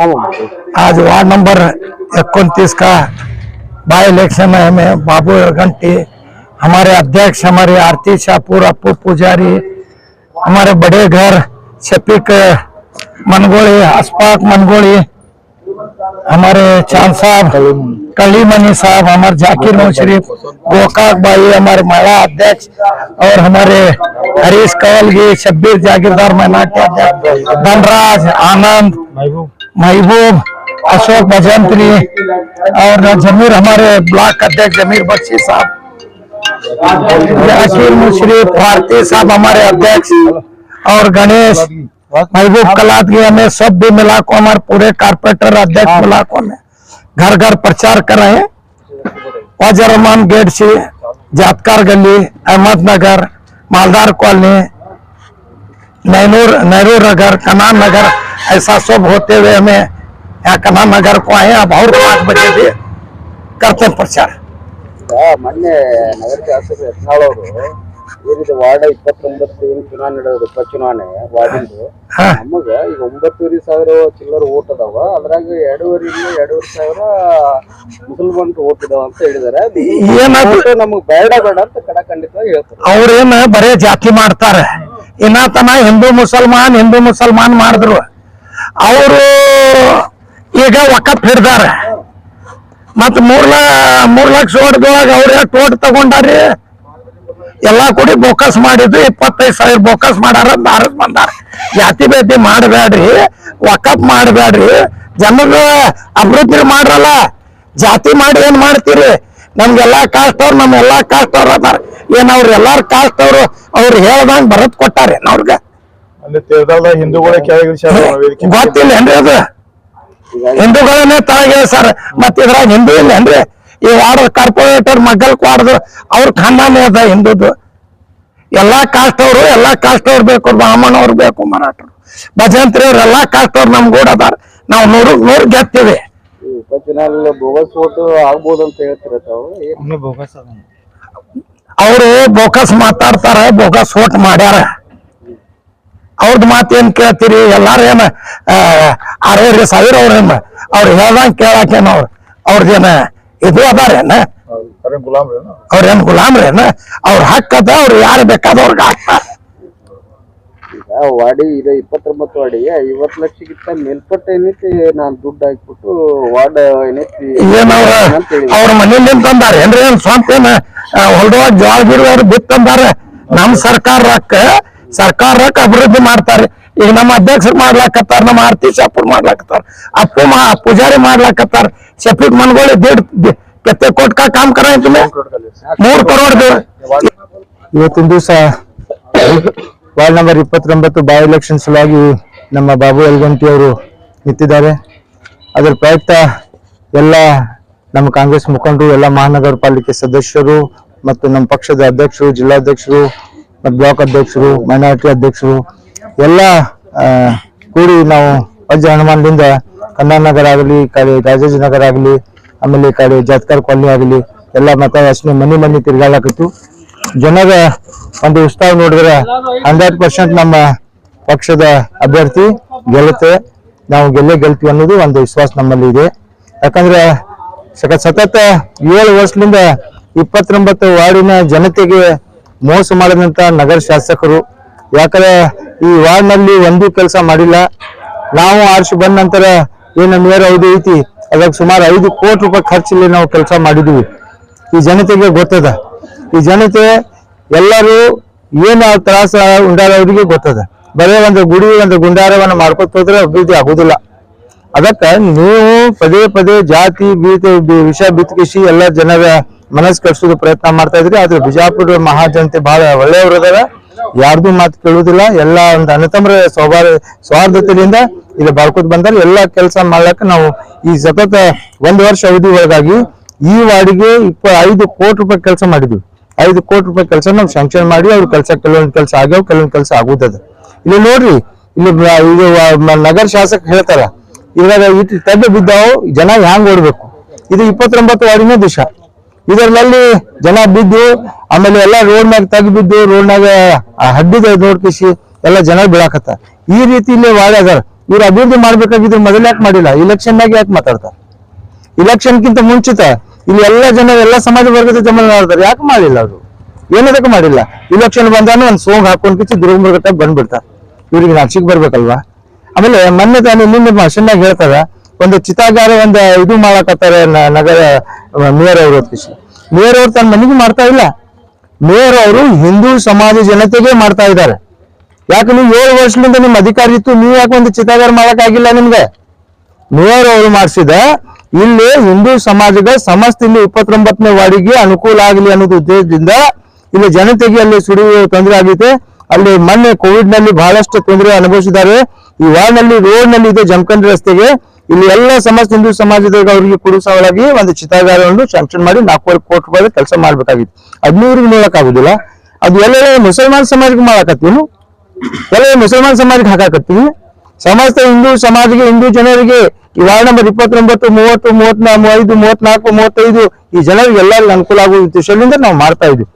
आज ward number इक्कीस का बाई इलेक्शन है हमें बाबू घंटी हमारे अध्यक्ष हमारे आरती शाहपुर अपू पुजारी हमारे बड़े घर शफीक मनगोड़ी अशफाक मनगोड़ी हमारे चाँद साहब कली मनी साहब हमारे जाकिर मुशरीफ गोकाक भाई हमारे महिला अध्यक्ष और हमारे हरीश कंवलगी शब्बीर जागीरदार महिनाटी अध्यक्ष धनराज आनंद महबूब, अशोक भजंत्री और जमीर, हमारे ब्लॉक अध्यक्ष जमीर बख्शी साहब। जाकिर मुशरीफ, भारती साहब हमारे अध्यक्ष और गणेश, महबूब कलादगी हमें सब भी मिला को हमारे पूरे कारपोरेटर अध्यक्ष मिला को में घर घर प्रचार कर रहे हैं। वाजर रहमान गेट से जातकार गली, अहमदनगर, मालदार कॉलोनी, नैनूर नेहरू नगर, कनान नगर ऐसा सब होते हुए हमें यहाँ कनान नगर को आए अब और पाँच बजे भी करते हैं प्रचार ಈಗ ಮೊನ್ನೆ ನಗರ ಶಾಸಕರು ಯತ್ನಾಳ್ ಅವರು ಏನಿದೆ ವಾರ್ಡ್ ಇಪ್ಪತ್ತೊಂಬತ್ತು ಏನು ಚುನಾವಣೆ ನಡೆಯೋದು ಉಪಚುನಾವಣೆ ವಾರ್ಡಿಂದು ಹಾ. ನಮಗ ಈಗ ಒಂಬತ್ತೂವರೆ ಸಾವಿರ ಚಿಲ್ಲರ್ ಓಟ್ ಅದಾವ ಅದ್ರಾಗ ಎರಡೂವರೆಯಿಂದ ಎರಡೂವರೆ ಸಾವಿರ ಮುಸಲ್ಮಾನ್ರು ಓಟ್ ಇದಾವ ಅಂತ ಹೇಳಿದಾರೆ ಏನಾದ್ರು- vote ನಮಗ್ ಬೇಡ ಬೇಡ ಅಂತ ಕಡಖಂಡಿತವಾಗಿ ಹೇಳ್ತಾರೆ ಅವ್ರೇನ ಬರೇ ಜಾತಿ ಮಾಡ್ತಾರೆ ಇನ್ನಾತನ ಹಿಂದೂ ಮುಸಲ್ಮಾನ್ ಹಿಂದೂ ಮುಸಲ್ಮಾನ್ ಮಾಡಿದ್ರು ಅವರು ಈಗ ವಕಫ್ ಹಿಡ್ದಾರ. ಮತ್ ಮೂರ್ ಮೂರ್ ಲಕ್ಷ ಓಟ್ದೊಳಗ ಅವ್ರ ತೋಟ ಓಟ್ ತಗೊಂಡಾರಿ? ಎಲ್ಲಾ ಕೂಡಿ ಬೋಕಸ್ ಮಾಡಿದ್ದು ಇಪ್ಪತ್ತೈದು ಸಾವಿರ ಬೋಕಸ್ ಮಾಡಾರ ದಾರಸ್ ಬಂದಾರ. ಜಾತಿ ಭೇದಿ ಮಾಡಬೇಡ್ರಿ ವಕಫ್ ಮಾಡಬೇಡ್ರಿ ಜನರ ಅಭಿವೃದ್ಧಿ ಮಾಡ್ರಲ್ಲ. ಜಾತಿ ಮಾಡಿ ಏನ್ ಮಾಡ್ತೀರಿ? ನಮ್ಗೆಲ್ಲಾ ಕಾಸ್ಟ್ ಅವ್ರು ನಮ್ ಎಲ್ಲಾ ಕಾಸ್ಟ್ ಅವ್ರು ಅದಾರ. ಏನ್ ಅವ್ರ ಎಲ್ಲಾರು ಕಾಸ್ಟ್ ಅವ್ರು ಅವ್ರು ಹೇಳ್ದಂಗ್ ಬರತ್ ಕೊಟ್ಟಾರೆ ಅವ್ರಿಗೆ ಅಲ್ಲಿ ತೀರ್ದಾಲ್ದಾಗ ಹಿಂದೂಗಳೇ ಕೆಳಗಿಳಿಸ್ಯಾರ ಗೊತ್ತಿಲ್ಲ ಏನ್ರಿ ಅದು? ಹಿಂದೂಗಳನ್ನೇ ತಳಗೆ ಸರ್ ಮತ್ ಇದ್ರಾಗ ಹಿಂದೂ ಇಲ್ಲ ಏನ್ರಿ? ಈ ವಾಡದ ಕಾರ್ಪೊರೇಟರ್ ಮಗ್ಗಲ್ ವಾರ್ಡ್ ಅವ್ರ ಖಂಡಾನೇ ಅದ ಹಿಂದೂದು. ಎಲ್ಲಾ ಕಾಸ್ಟ್ ಅವರು ಎಲ್ಲಾ ಕಾಸ್ಟ್ ಅವ್ರು ಬೇಕು ಬ್ರಾಹ್ಮಣ ಅವ್ರು ಬೇಕು ಮರಾಠರು. ಭಜಂತ್ರಿ ಅವ್ರು ಎಲ್ಲಾ ಕಾಸ್ಟ್ ಅವ್ರು ನಮ್ ಕೂಡ ಅದಾರ. ನಾವು ನೂರು ನೂರು ಗೆತ್ತೀವಿ ಬೋಗಸ್ ಓಟ್ ಆಗ್ಬೋದು ಅಂತ ಹೇಳ್ತಿರ ಅವರು ಬೋಕಸ್ ಮಾತಾಡ್ತಾರ ಬೋಗಸ್ ಓಟ್ ಮಾಡ್ಯಾರ. ಅವ್ರದ್ ಮಾತು ಏನ್ ಕೇಳ್ತೀರಿ? ಎಲ್ಲಾರು ಏನ ಆರೇಳು ಸಾವಿರ ಅವ್ರೇನ ಅವ್ರು ಹೇಳ್ದಂಗ್ ಕೇಳಾಕೇನ ಅವ್ರ? ಅವ್ರದೇನ ಇದು ಅದಾರೇನ ಅವ್ರೇನ್ ಗುಲಾಮ್ರೇನ ಅವ್ರ ಹಕ್ಕದ ಅವ್ರು ಯಾರು ಬೇಕಾದವ್ರಿಗೆ ಹಾಕ್ತಾರ ವಾಡಿ ಇದು? ಇಪ್ಪತ್ತೊಂಬತ್ತು ವಾಡಿ ಐವತ್ತು ಲಕ್ಷಕ್ಕಿಂತ ಮೇಲ್ಪಟ್ಟ ಏನೈತಿ? ನಾನ್ ದುಡ್ಡು ಹಾಕ್ಬಿಟ್ಟು ವಾರ್ಡ್ ಏನೈತಿ? ಏನ್ ಅವ್ರ. ಅವ್ರ ಮನೆಯಿಂದ ತಂದಾರ? ಏನ್ರಿ ಏನ್ ಸ್ವಂತ ಏನ ಹೊಲ್ದೊಳಗ ಜ್ವಾಳ ಗಿಡ ಅವ್ರು ಬಿತ್ತಂದಾರ ನಮ್ ಸರ್ಕಾರ ರೊಕ್ಕ ಸರ್ಕಾರ ಅಭಿವೃದ್ಧಿ ಮಾಡ್ತಾರೆ. ಈಗ ನಮ್ಮ ಅಧ್ಯಕ್ಷರು ಮಾಡ್ಲಾಕತ್ತಾರ, ನಮ್ಮ ಆರ್ತಿ ಶಾಪುರ್ ಮಾಡ್ಲಾಕತ್ತಾರ. ಅಪ್ಪು ಮಾ ಪೂಜಾರಿ ಮಾಡ್ಲಾಕತ್ತಾರ. ಶಫೀಕ್ ಮನ್ಗೋಳಿ ದೇಡ್ ಕೆತ್ತೆ ಕೋಟ್ ಕಾ ಕಾಮ್ ಕರ ಮೂರ್ ಕರೋಡ್ ಇವತ್ತಿನ ದಿವಸ ವಾರ್ಡ್ ನಂಬರ್ ಇಪ್ಪತ್ತೊಂಬತ್ತು ಬೈ ಎಲೆಕ್ಷನ್ ಸಲುವಾಗಿ ನಮ್ಮ ಬಾಬು ಯಲಗಂಟಿ ಅವರು ನಿಂತಿದ್ದಾರೆ. ಅದರ ಪ್ರಯುಕ್ತ ಎಲ್ಲ ನಮ್ಮ ಕಾಂಗ್ರೆಸ್ ಮುಖಂಡರು, ಎಲ್ಲ ಮಹಾನಗರ ಪಾಲಿಕೆ ಸದಸ್ಯರು ಮತ್ತು ನಮ್ಮ ಪಕ್ಷದ ಅಧ್ಯಕ್ಷರು, ಜಿಲ್ಲಾಧ್ಯಕ್ಷರು ಮತ್ತು ಬ್ಲಾಕ್ ಅಧ್ಯಕ್ಷರು, ಮೈನಾರಿಟಿ ಅಧ್ಯಕ್ಷರು, ಎಲ್ಲ ಕೂಡಿ ನಾವು ಅಜ್ಜ ಹನುಮಾನ್ದಿಂದ ಕನ್ನಡನಗರ ಆಗಲಿ ಕಡೆ ರಾಜಾಜಿನಗರ ಆಗಲಿ, ಆಮೇಲೆ ಕಡೆ ಜಾತ್ಕರ್ ಕಾಲನಿ ಆಗಲಿ, ಎಲ್ಲ ಮತ ಯಾಚನೆ ಮನೆ ಮನೆ ತಿರ್ಗಾಡಕತ್ತು. ಜನರ ಒಂದು ಉತ್ಸಾಹ ನೋಡಿದ್ರೆ ಹಂಡ್ರೆಡ್ ಪರ್ಸೆಂಟ್ ನಮ್ಮ ಪಕ್ಷದ ಅಭ್ಯರ್ಥಿ ಗೆಲ್ಲುತ್ತೆ. ನಾವು ಗೆಲ್ಲೇ ಗೆಲ್ತೀವಿ ಅನ್ನೋದು ಒಂದು ವಿಶ್ವಾಸ ನಮ್ಮಲ್ಲಿ ಇದೆ. ಯಾಕಂದ್ರೆ ಸತತ ಏಳು ವರ್ಷದಿಂದ ಇಪ್ಪತ್ತೊಂಬತ್ತು ವಾರ್ಡಿನ ಜನತೆಗೆ ಮೋಸ ಮಾಡಿದಂತ ನಗರ ಶಾಸಕರು. ಯಾಕಂದ್ರೆ ಈ ವಾರ್ಡ್ನಲ್ಲಿ ಒಂದು ಕೆಲಸ ಮಾಡಿಲ್ಲ. ನಾವು ಆರಿಸಿ ಬಂದ ನಂತರ ಏನು ನೇರ ಐದು ಐತಿ ಅದಕ್ಕೆ ಸುಮಾರು ಐದು ಕೋಟಿ ರೂಪಾಯಿ ಖರ್ಚಲ್ಲಿ ನಾವು ಕೆಲಸ ಮಾಡಿದ್ವಿ. ಈ ಜನತೆಗೆ ಗೊತ್ತದ. ಈ ಜನತೆ ಎಲ್ಲರೂ ಏನು ತ್ರಾಸ ಅವರಿಗೆ ಗೊತ್ತದ. ಬರೀ ಒಂದು ಗುಡಿ, ಒಂದು ಗುಂಡಾರವನ್ನು ಮಾಡ್ಕೊತ ಹೋದ್ರೆ ಅಭಿವೃದ್ಧಿ ಆಗುದಿಲ್ಲ. ಅದಕ್ಕೆ ನೀವು ಪದೇ ಪದೇ ಜಾತಿ ಬೀತ ವಿಷ ಬಿತ್ಕಿಸಿ ಎಲ್ಲ ಜನರ ಮನಸ್ಸು ಕಟ್ಸೋದು ಪ್ರಯತ್ನ ಮಾಡ್ತಾ ಇದ್ರಿ ಆದ್ರೆ ಬಿಜಾಪುರ ಮಹಾಜನತೆ ಬಹಳ ಒಳ್ಳೆಯವರು ಅದಾರ ಯಾರ್ದು ಮಾತು ಕೇಳುವುದಿಲ್ಲ. ಎಲ್ಲ ಒಂದು ಅನತಮ್ರ ಸ್ವಭಾವ ಸ್ವಾರ್ಥತೆಯಿಂದ ಇಲ್ಲಿ ಬಾಳ್ಕೊತ ಬಂದಾರ. ಎಲ್ಲ ಕೆಲಸ ಮಾಡ್ಲಕ್ಕ ನಾವು ಈ ಸತತ ಒಂದು ವರ್ಷ ಅವಧಿ ಒಳಗಾಗಿ ಈ ವಾರ್ಡಿಗೆ ಇಪ್ಪ ಐದು ಕೋಟಿ ರೂಪಾಯಿ ಕೆಲಸ ಮಾಡಿದ್ವಿ. ಐದು ಕೋಟಿ ರೂಪಾಯಿ ಕೆಲಸ ನಾವು ಶಾಂಕ್ಷನ್ ಮಾಡಿ, ಅವ್ರ ಕೆಲಸ ಕೆಲವೊಂದು ಕೆಲಸ ಆಗ್ಯಾವ, ಕೆಲವೊಂದು ಕೆಲಸ ಆಗುದದ. ಇಲ್ಲಿ ನೋಡ್ರಿ, ಇಲ್ಲಿ ಇದು ನಗರ ಶಾಸಕ ಹೇಳ್ತಾರ, ಇವಾಗ ಇಟ್ಟು ತಡ್ಡು ಬಿದ್ದಾವು, ಜನ ಹ್ಯಾಂಗ್ ಓಡ್ಬೇಕು? ಇದು ಇಪ್ಪತ್ತೊಂಬತ್ತು ವಾರ್ಡಿನ ದಿಶ ಇದರಲ್ಲಿ ಜನ ಬಿದ್ದು, ಆಮೇಲೆ ಎಲ್ಲ ರೋಡ್ ಮ್ಯಾಗ ತಗ್ ರೋಡ್ ನಾಗ ಹಡ್ಡಿದ ನೋಡ್ಕಿಸಿ ಎಲ್ಲ ಜನ ಬೀಳಾಕತ್ತ ಈ ರೀತಿ ಇಲ್ಲಿ ವಾರ್ಡ್ ಅದಾರ. ಇವ್ರು ಅಭಿವೃದ್ಧಿ ಮಾಡ್ಬೇಕಾಗಿದ್ರು ಮೊದಲ ಯಾಕೆ ಮಾಡಿಲ್ಲ? ಇಲೆಕ್ಷನ್ನಾಗ ಯಾಕೆ ಮಾತಾಡ್ತಾರೆ? ಇಲೆಕ್ಷನ್ಗಿಂತ ಮುಂಚಿತ ಇಲ್ಲಿ ಎಲ್ಲ ಜನ ಎಲ್ಲ ಸಮಾಜ ವರ್ಗದ ಜನ ಮಾಡ್ತಾರೆ. ಯಾಕೆ ಮಾಡಿಲ್ಲ ಅವರು? ಏನದಕ್ಕೆ ಮಾಡಿಲ್ಲ? ಇಲೆಕ್ಷನ್ ಬಂದಾನು ಒಂದು ಸೋಂಗ್ ಹಾಕೊಂಡ್ ಕಿಚ್ಚಿ ದುರ್ಗಮೃಗಟ್ಟ ಬಂದ್ಬಿಡ್ತಾರ. ಇವ್ರಿಗೆ ನಾಚಿಕ್ ಬರ್ಬೇಕಲ್ವಾ? ಆಮೇಲೆ ಮೊನ್ನೆ ತಾನು ನಿನ್ನೆ ಭಾಷಣದಾಗ ಹೇಳ್ತಾರ, ಒಂದು ಚಿತಾಗಾರ ಒಂದು ಇದು ಮಾಡಕತ್ತಾರೆ ನಗರ ಮೇಯರ್ ಅವರು ಹೊತ್ತಿಸಿ ಮೇಯರ್ ಅವರು ತನ್ನ ಮನೆಗೆ ಮಾಡ್ತಾ ಇಲ್ಲ. ಮೇಯರ್ ಅವರು ಹಿಂದೂ ಸಮಾಜ ಜನತೆಗೆ ಮಾಡ್ತಾ ಇದ್ದಾರೆ. ಯಾಕೆ ನೀವು ಏಳು ವರ್ಷದಿಂದ ನಿಮ್ಮ ಅಧಿಕಾರಿ ಇತ್ತು, ನೀವು ಯಾಕೆ ಒಂದು ಚಿತಾಗಾರ ಮಾಡಕ್ ಆಗಿಲ್ಲ ನಿಮ್ಗೆ? ಮೇಯರ್ ಅವರು ಮಾಡಿಸಿದ, ಇಲ್ಲಿ ಹಿಂದೂ ಸಮಾಜದ ಸಮಸ್ತ ಇಲ್ಲಿ ಇಪ್ಪತ್ತೊಂಬತ್ತನೇ ವಾರ್ಡಿಗೆ ಅನುಕೂಲ ಆಗಲಿ ಅನ್ನೋದು ಉದ್ದೇಶದಿಂದ ಇಲ್ಲಿ ಜನತೆಗೆ ಅಲ್ಲಿ ಸುಡಿ ತೊಂದರೆ ಆಗೈತೆ ಅಲ್ಲಿ ಮೊನ್ನೆ ಕೋವಿಡ್ನಲ್ಲಿ ಬಹಳಷ್ಟು ತೊಂದರೆ ಅನುಭವಿಸಿದ್ದಾರೆ. ಈ ವಾರ್ಡ್ನಲ್ಲಿ ರೋಡ್ನಲ್ಲಿ ಇದೆ ಜಮಖಂಡಿ ರಸ್ತೆಗೆ. ಇಲ್ಲಿ ಎಲ್ಲ ಸಮಸ್ತ ಹಿಂದೂ ಸಮಾಜದ ಅವರಿಗೆ ಕುಡಿಸೋಳಾಗಿ ಒಂದು ಚಿತಾಗಾರವನ್ನು ಶಾಂಕ್ಷನ್ ಮಾಡಿ ನಾಲ್ಕೂವರೆ ಕೋಟಿ ರೂಪಾಯಿ ಕೆಲಸ ಮಾಡ್ಬೇಕಾಗಿತ್ತು. ಅದ್ನೂರಿಗೆ ನೋಡಕ್ ಆಗುದಿಲ್ಲ ಅದು ಎಲ್ಲ ಮುಸಲ್ಮಾನ್ ಸಮಾಜಕ್ಕೆ ಮಾಡಾಕತ್ತೀವಿ ಎಲ್ಲ ಮುಸಲ್ಮಾನ್ ಸಮಾಜಕ್ಕೆ ಹಾಕಾಕತ್ತೀವಿ ಸಮಸ್ತ ಹಿಂದೂ ಸಮಾಜಕ್ಕೆ, ಹಿಂದೂ ಜನರಿಗೆ ಈ ವಾರ್ಡ್ ನಂಬರ್ ಇಪ್ಪತ್ತೊಂಬತ್ತು, ಮೂವತ್ತು, ಮೂವತ್ನಾ ಐದು ಮೂವತ್ನಾಲ್ಕು, ಮೂವತ್ತೈದು ಈ ಜನರಿಗೆ ಎಲ್ಲರಿಗೂ ಅನುಕೂಲ ಆಗುವ ಉದ್ದೇಶದಿಂದ ನಾವು ಮಾಡ್ತಾ ಇದ್ವಿ